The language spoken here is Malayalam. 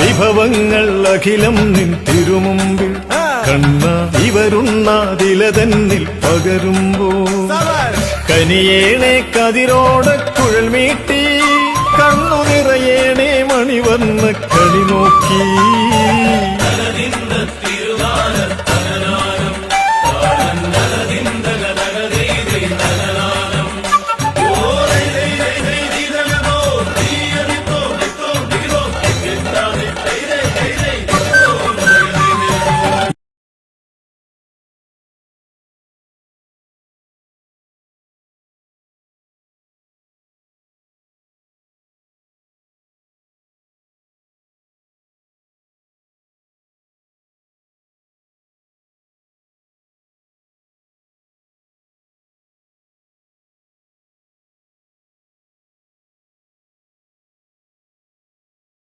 വിഭവങ്ങൾ അഖിലം നിൻ തിരുമുമ്പിൽ. കണ്ണ ഇവരുണ്ണാതില തന്നിൽ പകരുമ്പോ കനിയേണെ കതിരോട കുഴൽ മീട്ടി. കണ്ണു നിറയേണേ മണിവർണ കളി നോക്കി.